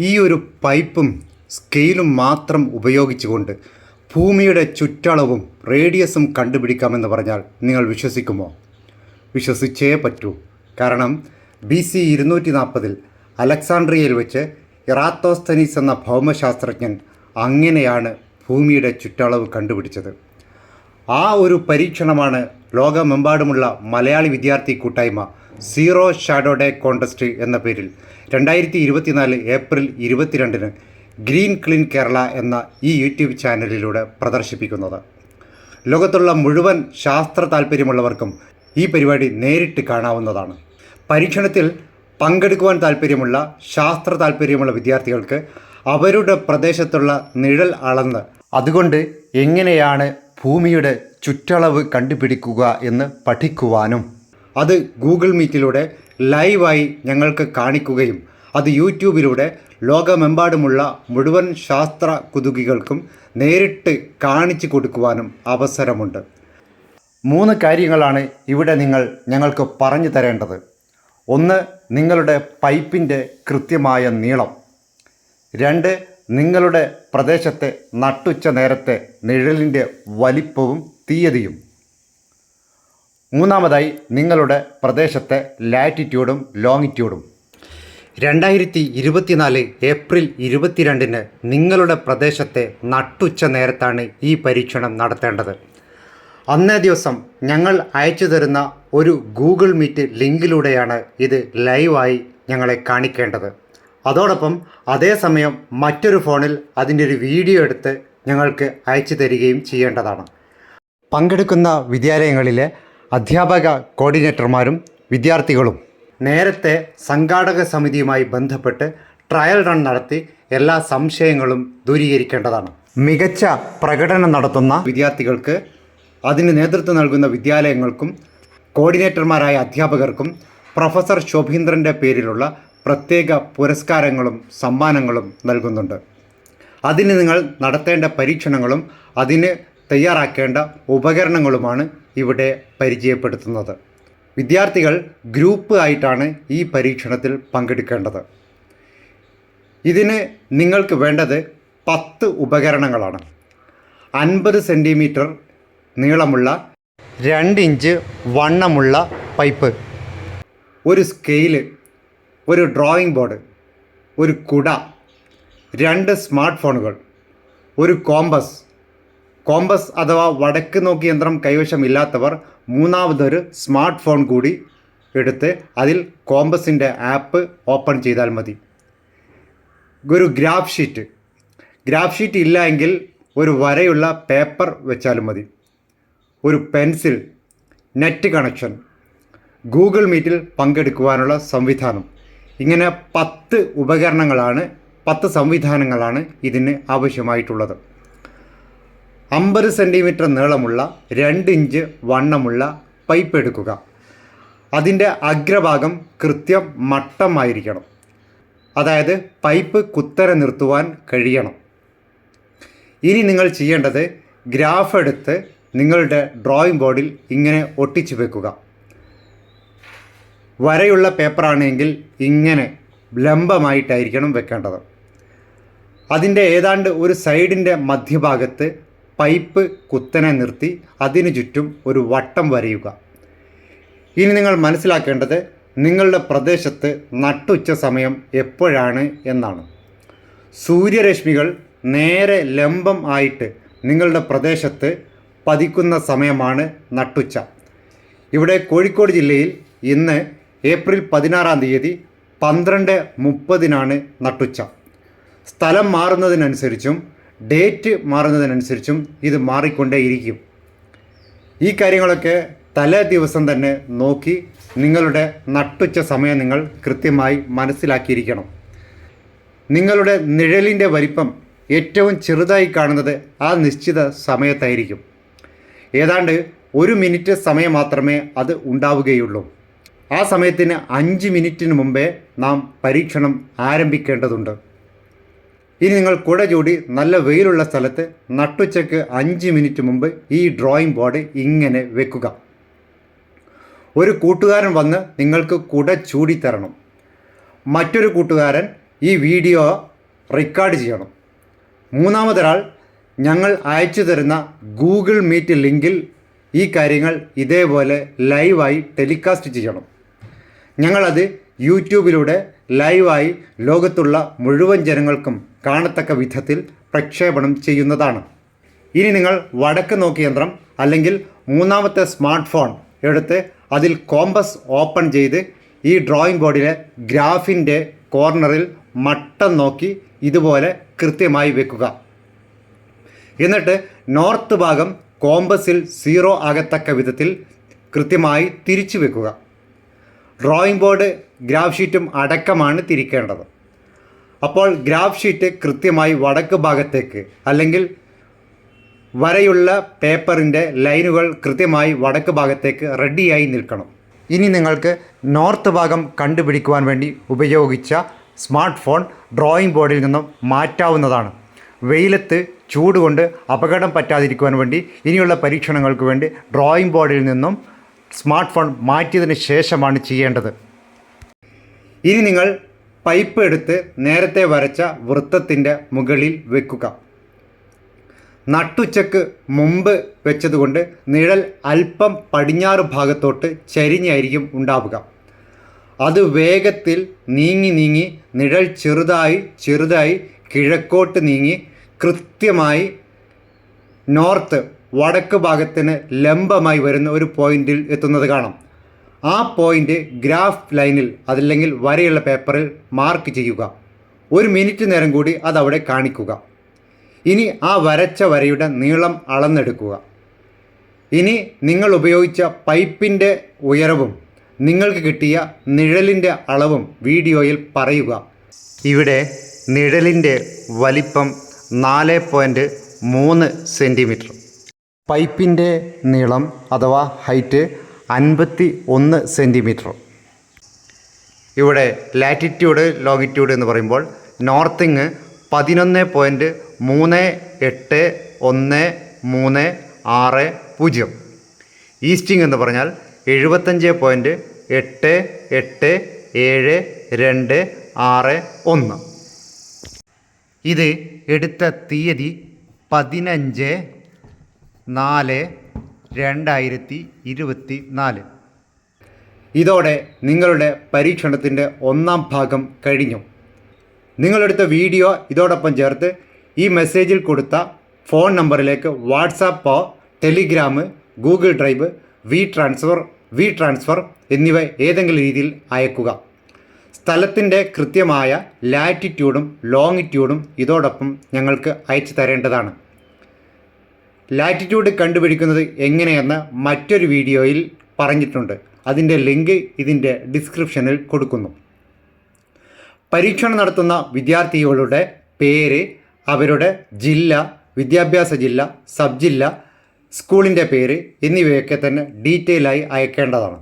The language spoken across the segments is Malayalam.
ഈ ഒരു പൈപ്പും സ്കെയിലും മാത്രം ഉപയോഗിച്ചുകൊണ്ട് ഭൂമിയുടെ ചുറ്റളവും റേഡിയസും കണ്ടുപിടിക്കാമെന്ന് പറഞ്ഞാൽ നിങ്ങൾ വിശ്വസിക്കുമോ? വിശ്വസിച്ചേ പറ്റൂ. കാരണം ബി സി ഇരുന്നൂറ്റി നാൽപ്പതിൽ അലക്സാണ്ട്രിയയിൽ വെച്ച് ഇറാത്തോസ്തനീസ് എന്ന ഭൗമശാസ്ത്രജ്ഞൻ അങ്ങനെയാണ് ഭൂമിയുടെ ചുറ്റളവ് കണ്ടുപിടിച്ചത്. ആ ഒരു പരീക്ഷണമാണ് ലോകമെമ്പാടുമുള്ള മലയാളി വിദ്യാർത്ഥി കൂട്ടായ്മ സീറോ ഷാഡോ ഡേ കോൺടെസ്റ്റ് എന്ന പേരിൽ രണ്ടായിരത്തി ഇരുപത്തിനാല് ഏപ്രിൽ ഇരുപത്തിരണ്ടിന് ഗ്രീൻ ക്ലീൻ കേരള എന്ന ഈ യൂട്യൂബ് ചാനലിലൂടെ പ്രദർശിപ്പിക്കുന്നത്. ലോകത്തുള്ള മുഴുവൻ ശാസ്ത്ര താല്പര്യമുള്ളവർക്കും ഈ പരിപാടി നേരിട്ട് കാണാവുന്നതാണ്. പരീക്ഷണത്തിൽ പങ്കെടുക്കുവാൻ താല്പര്യമുള്ള ശാസ്ത്ര താല്പര്യമുള്ള വിദ്യാർത്ഥികൾക്ക് അവരുടെ പ്രദേശത്തുള്ള നിഴൽ അളന്ന് അതുകൊണ്ട് എങ്ങനെയാണ് ഭൂമിയുടെ ചുറ്റളവ് കണ്ടുപിടിക്കുക എന്ന് പഠിക്കുവാനും അത് ഗൂഗിൾ മീറ്റിലൂടെ ലൈവായി ഞങ്ങൾക്ക് കാണിക്കുകയും അത് യൂട്യൂബിലൂടെ ലോകമെമ്പാടുമുള്ള മുഴുവൻ ശാസ്ത്ര കുതുകികൾക്കും നേരിട്ട് കാണിച്ചു കൊടുക്കുവാനും അവസരമുണ്ട്. മൂന്ന് കാര്യങ്ങളാണ് ഇവിടെ നിങ്ങൾ ഞങ്ങൾക്ക് പറഞ്ഞു തരേണ്ടത്. ഒന്ന് നിങ്ങളുടെ പൈപ്പിന്റെ കൃത്യമായ നീളം. രണ്ട് നിങ്ങളുടെ പ്രദേശത്തെ നട്ടുച്ച നേരത്തെ നിഴലിന്റെ വലിപ്പവും തീയതിയും. മൂന്നാമതായി നിങ്ങളുടെ പ്രദേശത്തെ ലാറ്റിറ്റ്യൂഡും ലോങ്ങിറ്റ്യൂഡും രണ്ടായിരത്തി ഇരുപത്തിനാല് ഏപ്രിൽ ഇരുപത്തിരണ്ടിന് നിങ്ങളുടെ പ്രദേശത്തെ നട്ടുച്ച നേരത്താണ് ഈ പരീക്ഷണം നടത്തേണ്ടത്. അന്നേ ദിവസം ഞങ്ങൾ അയച്ചു തരുന്ന ഒരു ഗൂഗിൾ മീറ്റ് ലിങ്കിലൂടെയാണ് ഇത് ലൈവായി ഞങ്ങളെ കാണിക്കേണ്ടത്. അതോടൊപ്പം അതേസമയം മറ്റൊരു ഫോണിൽ അതിന്റെ ഒരു വീഡിയോ എടുത്ത് ഞങ്ങൾക്ക് അയച്ചു തരികയും ചെയ്യേണ്ടതാണ്. പങ്കെടുക്കുന്ന വിദ്യാലയങ്ങളിലെ അധ്യാപക കോർഡിനേറ്റർമാരും വിദ്യാർത്ഥികളും നേരത്തെ സംഘാടക സമിതിയുമായി ബന്ധപ്പെട്ട് ട്രയൽ റൺ നടത്തി എല്ലാ സംശയങ്ങളും ദൂരീകരിക്കേണ്ടതാണ്. മികച്ച പ്രകടനം നടത്തുന്ന വിദ്യാർത്ഥികൾക്ക് അതിന് നേതൃത്വം നൽകുന്ന വിദ്യാലയങ്ങൾക്കും കോർഡിനേറ്റർമാരായ അധ്യാപകർക്കും പ്രൊഫസർ ശോഭീന്ദ്രന്റെ പേരിലുള്ള പ്രത്യേക പുരസ്കാരങ്ങളും സമ്മാനങ്ങളും നൽകുന്നുണ്ട്. അതിന് നിങ്ങൾ നടത്തേണ്ട പരീക്ഷണങ്ങളും അതിന് തയ്യാറാക്കേണ്ട ഉപകരണങ്ങളുമാണ് ഇവിടെ പരിചയപ്പെടുത്തുന്നത്. വിദ്യാർത്ഥികൾ ഗ്രൂപ്പ് ആയിട്ടാണ് ഈ പരീക്ഷണത്തിൽ പങ്കെടുക്കേണ്ടത്. ഇതിന് നിങ്ങൾക്ക് വേണ്ടത് പത്ത് ഉപകരണങ്ങളാണ്. അൻപത് സെന്റിമീറ്റർ നീളമുള്ള രണ്ട് ഇഞ്ച് വണ്ണമുള്ള പൈപ്പ് ഒരു സ്കെയിൽ ഒരു ഡ്രോയിങ് ബോർഡ് ഒരു കുട രണ്ട് സ്മാർട്ട് ഫോണുകൾ ഒരു കോമ്പസ് കോമ്പസ് അഥവാ വടക്ക് നോക്കി യന്ത്രം കൈവശമില്ലാത്തവർ മൂന്നാമതൊരു സ്മാർട്ട് ഫോൺ കൂടി എടുത്ത് അതിൽ കോമ്പസിന്റെ ആപ്പ് ഓപ്പൺ ചെയ്താൽ മതി. ഒരു ഗ്രാഫ് ഷീറ്റ്. ഗ്രാഫ് ഷീറ്റ് ഇല്ല എങ്കിൽ ഒരു വരയുള്ള പേപ്പർ വെച്ചാലും മതി. ഒരു പെൻസിൽ. Net connection. ഗൂഗിൾ മീറ്റിൽ പങ്കെടുക്കുവാനുള്ള സംവിധാനം. ഇങ്ങനെ പത്ത് ഉപകരണങ്ങളാണ് പത്ത് സംവിധാനങ്ങളാണ് ഇതിന് ആവശ്യമായിട്ടുള്ളത്. അമ്പത് സെന്റിമീറ്റർ നീളമുള്ള രണ്ട് ഇഞ്ച് വണ്ണമുള്ള പൈപ്പ് എടുക്കുക. അതിന്റെ അഗ്രഭാഗം കൃത്യം മട്ടമായിരിക്കണം. അതായത് പൈപ്പ് കുത്തര നിർത്തുവാൻ കഴിയണം. ഇനി നിങ്ങൾ ചെയ്യേണ്ടത് ഗ്രാഫ് എടുത്ത് നിങ്ങളുടെ ഡ്രോയിങ് ബോർഡിൽ ഇങ്ങനെ ഒട്ടിച്ചു വെക്കുക. വരയുള്ള പേപ്പറാണെങ്കിൽ ഇങ്ങനെ ലംബമായിട്ടായിരിക്കണം വെക്കേണ്ടത്. അതിന്റെ ഏതാണ്ട് ഒരു സൈഡിന്റെ മധ്യഭാഗത്ത് പൈപ്പ് കുത്തനെ നിർത്തി അതിനു ചുറ്റും ഒരു വട്ടം വരയുക. ഇനി നിങ്ങൾ മനസ്സിലാക്കേണ്ടത് നിങ്ങളുടെ പ്രദേശത്ത് നട്ടുച്ച സമയം എപ്പോഴാണ് എന്നാണ്. സൂര്യരശ്മികൾ നേരെ ലംബം ആയിട്ട് നിങ്ങളുടെ പ്രദേശത്ത് പതിക്കുന്ന സമയമാണ് നട്ടുച്ച. ഇവിടെ കോഴിക്കോട് ജില്ലയിൽ ഇന്ന് ഏപ്രിൽ പതിനാറാം തീയതി പന്ത്രണ്ട് മുപ്പതിനാണ് നട്ടുച്ച. സ്ഥലം മാറുന്നതിനനുസരിച്ചും ഡേറ്റ് മാറുന്നതിനനുസരിച്ചും ഇത് മാറിക്കൊണ്ടേയിരിക്കും. ഈ കാര്യങ്ങളൊക്കെ തലേ ദിവസം തന്നെ നോക്കി നിങ്ങളുടെ നട്ടുച്ച സമയം നിങ്ങൾ കൃത്യമായി മനസ്സിലാക്കിയിരിക്കണം. നിങ്ങളുടെ നിഴലിന്റെ വലിപ്പം ഏറ്റവും ചെറുതായി കാണുന്നത് ആ നിശ്ചിത സമയത്തായിരിക്കും. ഏതാണ്ട് ഒരു മിനിറ്റ് സമയം മാത്രമേ അത് ഉണ്ടാവുകയുള്ളൂ. ആ സമയത്തിന് അഞ്ച് മിനിറ്റിന് മുമ്പേ നാം പരീക്ഷണം ആരംഭിക്കേണ്ടതുണ്ട്. ഇനി നിങ്ങൾ കുട ചൂടി നല്ല വെയിലുള്ള സ്ഥലത്ത് നട്ടുച്ചയ്ക്ക് അഞ്ച് മിനിറ്റ് മുമ്പ് ഈ ഡ്രോയിങ് ബോർഡ് ഇങ്ങനെ വെക്കുക. ഒരു കൂട്ടുകാരൻ വന്ന് നിങ്ങൾക്ക് കുട തരണം. മറ്റൊരു കൂട്ടുകാരൻ ഈ വീഡിയോ റെക്കോർഡ് ചെയ്യണം. മൂന്നാമതൊരാൾ ഞങ്ങൾ അയച്ചു തരുന്ന ഗൂഗിൾ മീറ്റ് ലിങ്കിൽ ഈ കാര്യങ്ങൾ ഇതേപോലെ ലൈവായി ടെലികാസ്റ്റ് ചെയ്യണം. ഞങ്ങളത് യൂട്യൂബിലൂടെ ലൈവായി ലോകത്തുള്ള മുഴുവൻ ജനങ്ങൾക്കും കാണത്തക്ക വിധത്തിൽ പ്രക്ഷേപണം ചെയ്യുന്നതാണ്. ഇനി നിങ്ങൾ വടക്ക് നോക്കി യന്ത്രം അല്ലെങ്കിൽ മൂന്നാമത്തെ സ്മാർട്ട് ഫോൺ എടുത്ത് അതിൽ കോമ്പസ് ഓപ്പൺ ചെയ്ത് ഈ ഡ്രോയിങ് ബോർഡിലെ ഗ്രാഫിന്റെ കോർണറിൽ മട്ടം നോക്കി ഇതുപോലെ കൃത്യമായി വെക്കുക. എന്നിട്ട് നോർത്ത് ഭാഗം കോമ്പസിൽ സീറോ ആകത്തക്ക വിധത്തിൽ കൃത്യമായി തിരിച്ചു വെക്കുക. ഡ്രോയിങ് ബോർഡ് ഗ്രാഫ് ഷീറ്റും അടക്കമാണ് തിരിക്കേണ്ടത്. അപ്പോൾ ഗ്രാഫ് ഷീറ്റ് കൃത്യമായി വടക്ക് ഭാഗത്തേക്ക് അല്ലെങ്കിൽ വരയുള്ള പേപ്പറിന്റെ ലൈനുകൾ കൃത്യമായി വടക്ക് ഭാഗത്തേക്ക് റെഡിയായി നിൽക്കണം. ഇനി നിങ്ങൾക്ക് നോർത്ത് ഭാഗം കണ്ടുപിടിക്കുവാൻ വേണ്ടി ഉപയോഗിച്ച സ്മാർട്ട് ഫോൺ ഡ്രോയിങ് ബോർഡിൽ നിന്നും മാറ്റാവുന്നതാണ്. വെയിലത്ത് ചൂടുകൊണ്ട് അപകടം പറ്റാതിരിക്കുവാൻ വേണ്ടി ഇനിയുള്ള പരീക്ഷണങ്ങൾക്ക് വേണ്ടി ഡ്രോയിങ് ബോർഡിൽ നിന്നും സ്മാർട്ട് ഫോൺ മാറ്റിയതിന് ശേഷമാണ് ചെയ്യേണ്ടത്. ഇനി നിങ്ങൾ പൈപ്പ് എടുത്ത് നേരത്തെ വരച്ച വൃത്തത്തിന്റെ മുകളിൽ വെക്കുക. നട്ടുച്ചക്ക് മുമ്പ് വെച്ചതുകൊണ്ട് നിഴൽ അല്പം പടിഞ്ഞാറ് ഭാഗത്തോട്ട് ചരിഞ്ഞായിരിക്കും ഉണ്ടാവുക. അത് വേഗത്തിൽ നീങ്ങി നീങ്ങി നിഴൽ ചെറുതായി ചെറുതായി കിഴക്കോട്ട് നീങ്ങി കൃത്യമായി നോർത്ത് വടക്ക് ഭാഗത്തിന് ലംബമായി വരുന്ന ഒരു പോയിന്റിൽ എത്തുന്നത് കാണാം. ആ പോയിന്റ് ഗ്രാഫ് ലൈനിൽ അതല്ലെങ്കിൽ വരെയുള്ള പേപ്പറിൽ മാർക്ക് ചെയ്യുക. ഒരു മിനിറ്റ് നേരം കൂടി അതവിടെ കാണിക്കുക. ഇനി ആ വരച്ച വരയുടെ നീളം അളന്നെടുക്കുക. ഇനി നിങ്ങൾ ഉപയോഗിച്ച പൈപ്പിന്റെ ഉയരവും നിങ്ങൾക്ക് കിട്ടിയ നിഴലിന്റെ അളവും വീഡിയോയിൽ പറയുക. ഇവിടെ നിഴലിന്റെ വലിപ്പം നാല് പോയിന്റ് മൂന്ന് സെന്റിമീറ്റർ പൈപ്പിന്റെ നീളം അഥവാ ഹൈറ്റ് അൻപത്തി ഒന്ന് സെന്റിമീറ്റർ. ഇവിടെ ലാറ്റിറ്റ്യൂഡ് ലോങ്ങിറ്റ്യൂഡ് എന്ന് പറയുമ്പോൾ നോർത്തിങ് പതിനൊന്ന് പോയിന്റ് മൂന്ന് എട്ട് ഒന്ന് മൂന്ന് ആറ് പൂജ്യം. ഈസ്റ്റിംഗ് എന്ന് പറഞ്ഞാൽ എഴുപത്തഞ്ച് പോയിന്റ് എട്ട് എട്ട് ഏഴ് രണ്ട് ആറ് ഒന്ന്. ഇത് എടുത്ത തീയതി പതിനഞ്ച് നാല് രണ്ടായിരത്തി ഇരുപത്തി നാല്. ഇതോടെ നിങ്ങളുടെ പരീക്ഷണത്തിന്റെ ഒന്നാം ഭാഗം കഴിഞ്ഞു. നിങ്ങളെടുത്ത വീഡിയോ ഇതോടൊപ്പം ചേർത്ത് ഈ മെസ്സേജിൽ കൊടുത്ത ഫോൺ നമ്പറിലേക്ക് വാട്സാപ്പോ Telegram Google Drive WeTransfer WeTransfer എന്നിവ ഏതെങ്കിലും രീതിയിൽ അയക്കുക. സ്ഥലത്തിന്റെ കൃത്യമായ ലാറ്റിറ്റ്യൂഡും ലോങ്ങിറ്റ്യൂഡും ഇതോടൊപ്പം ഞങ്ങൾക്ക് അയച്ചു തരേണ്ടതാണ്. ലാറ്റിറ്റ്യൂഡ് കണ്ടുപിടിക്കുന്നത് എങ്ങനെയെന്ന് മറ്റൊരു വീഡിയോയിൽ പറഞ്ഞിട്ടുണ്ട്. അതിന്റെ ലിങ്ക് ഇതിന്റെ ഡിസ്ക്രിപ്ഷനിൽ കൊടുക്കുന്നു. പരീക്ഷണം നടത്തുന്ന വിദ്യാർത്ഥികളുടെ പേര് അവരുടെ ജില്ല വിദ്യാഭ്യാസ ജില്ല സബ് ജില്ല സ്കൂളിന്റെ പേര് എന്നിവയൊക്കെ തന്നെ ഡീറ്റെയിൽ ആയി അയക്കേണ്ടതാണ്.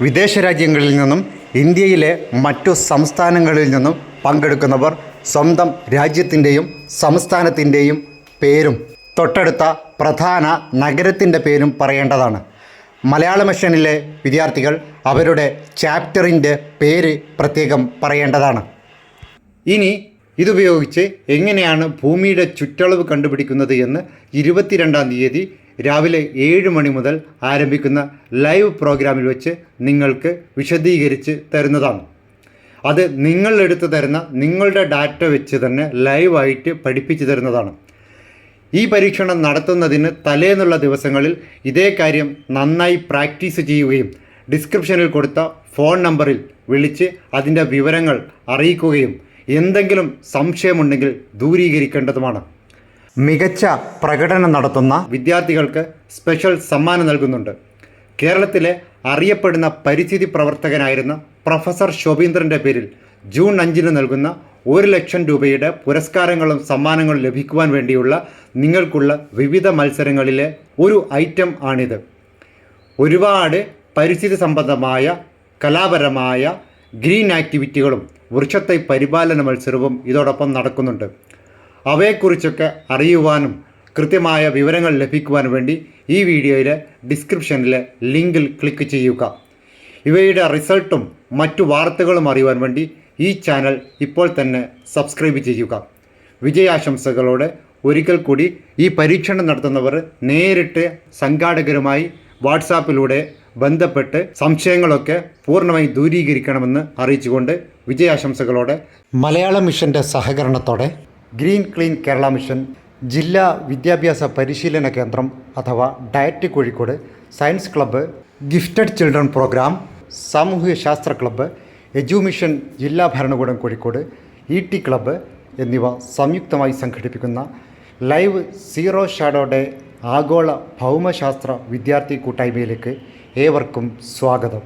വിദേശ രാജ്യങ്ങളിൽ നിന്നും ഇന്ത്യയിലെ മറ്റു സംസ്ഥാനങ്ങളിൽ നിന്നും പങ്കെടുക്കുന്നവർ സ്വന്തം രാജ്യത്തിന്റെയും സംസ്ഥാനത്തിന്റെയും പേരും തൊട്ടടുത്ത പ്രധാന നഗരത്തിന്റെ പേരും പറയേണ്ടതാണ്. മലയാള മിഷനിലെ വിദ്യാർത്ഥികൾ അവരുടെ ചാപ്റ്ററിന്റെ പേര് പ്രത്യേകം പറയേണ്ടതാണ്. ഇനി ഇതുപയോഗിച്ച് എങ്ങനെയാണ് ഭൂമിയുടെ ചുറ്റളവ് കണ്ടുപിടിക്കുന്നത് എന്ന് ഇരുപത്തിരണ്ടാം തീയതി രാവിലെ ഏഴ് മണി മുതൽ ആരംഭിക്കുന്ന ലൈവ് പ്രോഗ്രാമിൽ വെച്ച് നിങ്ങൾക്ക് വിശദീകരിച്ച് തരുന്നതാണ്. അത് നിങ്ങളെടുത്ത് തരുന്ന നിങ്ങളുടെ ഡാറ്റ വെച്ച് തന്നെ ലൈവായിട്ട് പഠിപ്പിച്ചു തരുന്നതാണ്. ഈ പരീക്ഷണം നടത്തുന്നതിന് തലേന്നുള്ള ദിവസങ്ങളിൽ ഇതേ കാര്യം നന്നായി പ്രാക്ടീസ് ചെയ്യുകയും ഡിസ്ക്രിപ്ഷനിൽ കൊടുത്ത ഫോൺ നമ്പറിൽ വിളിച്ച് അതിന്റെ വിവരങ്ങൾ അറിയിക്കുകയും എന്തെങ്കിലും സംശയമുണ്ടെങ്കിൽ ദൂരീകരിക്കേണ്ടതുമാണ്. മികച്ച പ്രകടനം നടത്തുന്ന വിദ്യാർത്ഥികൾക്ക് സ്പെഷ്യൽ സമ്മാനം നൽകുന്നുണ്ട്. കേരളത്തിലെ അറിയപ്പെടുന്ന പരിസ്ഥിതി പ്രവർത്തകനായിരുന്ന പ്രൊഫസർ ശോഭീന്ദ്രന്റെ പേരിൽ ജൂൺ അഞ്ചിന് നൽകുന്ന ഒരു ലക്ഷം രൂപയുടെ പുരസ്കാരങ്ങളും സമ്മാനങ്ങളും ലഭിക്കുവാൻ വേണ്ടിയുള്ള നിങ്ങൾക്കുള്ള വിവിധ മത്സരങ്ങളിലെ ഒരു ഐറ്റം ആണിത്. ഒരുപാട് പരിസ്ഥിതി സംബന്ധമായ കലാപരമായ ഗ്രീൻ ആക്ടിവിറ്റികളും വൃക്ഷത്തെ പരിപാലന മത്സരവും ഇതോടൊപ്പം നടക്കുന്നുണ്ട്. അവയെക്കുറിച്ചൊക്കെ അറിയുവാനും കൃത്യമായ വിവരങ്ങൾ ലഭിക്കുവാൻ വേണ്ടി ഈ വീഡിയോയിലെ ഡിസ്ക്രിപ്ഷനിലെ ലിങ്കിൽ ക്ലിക്ക് ചെയ്യുക. ഇവയുടെ റിസൾട്ടും മറ്റു വാർത്തകളും അറിയുവാൻ വേണ്ടി ഈ ചാനൽ ഇപ്പോൾ തന്നെ സബ്സ്ക്രൈബ് ചെയ്യുക. വിജയാശംസകളോടെ ഒരിക്കൽ കൂടി ഈ പരീക്ഷണം നടത്തുന്നവർ നേരിട്ട് സംഘാടകരുമായി വാട്സാപ്പിലൂടെ ബന്ധപ്പെട്ട് സംശയങ്ങളൊക്കെ പൂർണമായി ദൂരീകരിക്കണമെന്ന് അറിയിച്ചുകൊണ്ട് വിജയാശംസകളോടെ മലയാള മിഷന്റെ സഹകരണത്തോടെ ഗ്രീൻ ക്ലീൻ കേരള മിഷൻ ജില്ലാ വിദ്യാഭ്യാസ പരിശീലന കേന്ദ്രം അഥവാ DIET Kozhikode science club gifted children programme സാമൂഹ്യ ശാസ്ത്ര ക്ലബ്ബ് എജുമിഷൻ ജില്ലാ ഭരണകൂടം കോഴിക്കോട് ഇ ടി ക്ലബ്ബ് എന്നിവ സംയുക്തമായി സംഘടിപ്പിക്കുന്ന ലൈവ് സീറോ ഷാഡോ ഡേ ആഗോള ഭൗമശാസ്ത്ര വിദ്യാർത്ഥി കൂട്ടായ്മയിലേക്ക് ഏവർക്കും സ്വാഗതം.